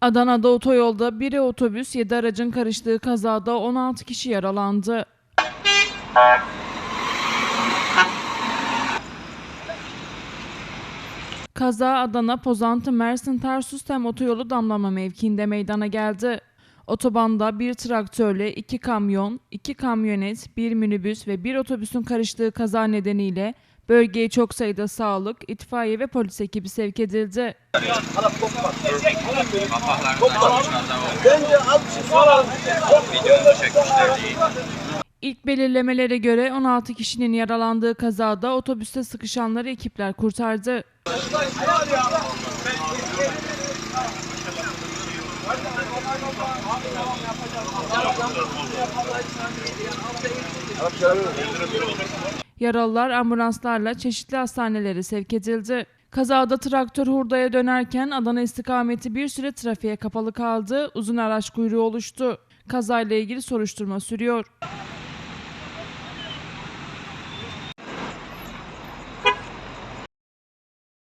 Adana'da otoyolda biri otobüs 7 aracın karıştığı kazada 16 kişi yaralandı. Kaza Adana Pozantı Mersin Tarsus Tem otoyolu damlama mevkiinde meydana geldi. Otobanda bir traktörle iki kamyon, iki kamyonet, bir minibüs ve bir otobüsün karıştığı kaza nedeniyle bölgeye çok sayıda sağlık, itfaiye ve polis ekibi sevk edildi. İlk belirlemelere göre 16 kişinin yaralandığı kazada otobüste sıkışanları ekipler kurtardı. Yaralılar ambulanslarla çeşitli hastanelere sevk edildi. Kazada traktör hurdaya dönerken Adana istikameti bir süre trafiğe kapalı kaldı, uzun araç kuyruğu oluştu. Kazayla ilgili soruşturma sürüyor.